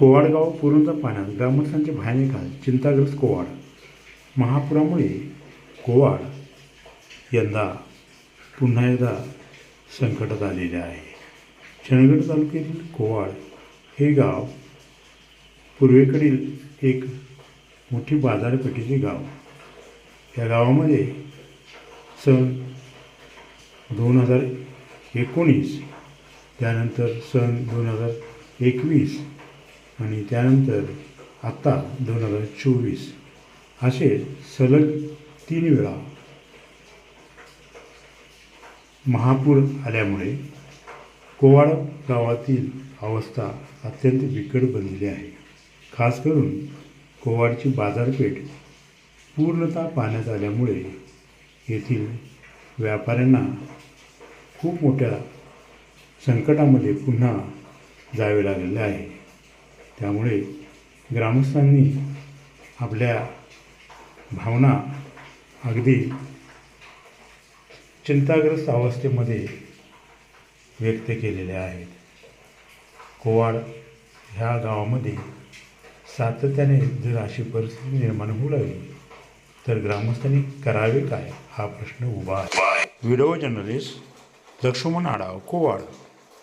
कोवाडगाव पूर्णतः पाण्यात ग्रामस्थांचे भयानक हाल चिंताग्रस्त कोवाड. महापुरामुळे कोवाड यंदा पुन्हा एकदा संकटात आलेले आहे. चंदगड तालुक्यातील कोवाड हे गाव पूर्वेकडील एक मोठी बाजारपेठेचे गाव. या गावामध्ये सन दोन हजार एकोणीस त्यानंतर सन दोन हजार एकवीस आणि त्यानंतर आत्ता दोन हजार चोवीस असे सलग तीन वेळा महापूर आल्यामुळे कोवाड गावातील अवस्था अत्यंत बिकट बनलेली आहे. खास करून कोवाडची बाजारपेठ पूर्णतः पाण्यात आल्यामुळे येथील व्यापाऱ्यांना खूप मोठ्या संकटामध्ये पुन्हा जावे लागलेले आहे. त्यामुळे ग्रामस्थांनी आपल्या भावना अगदी चिंताग्रस्त अवस्थेमध्ये व्यक्त केलेल्या आहेत. कोवाड ह्या गावामध्ये सातत्याने जर अशी परिस्थिती निर्माण होऊ लागली तर ग्रामस्थांनी करावे काय? हा प्रश्न उभा आहे. Video journalist Laxman Adav Kowad.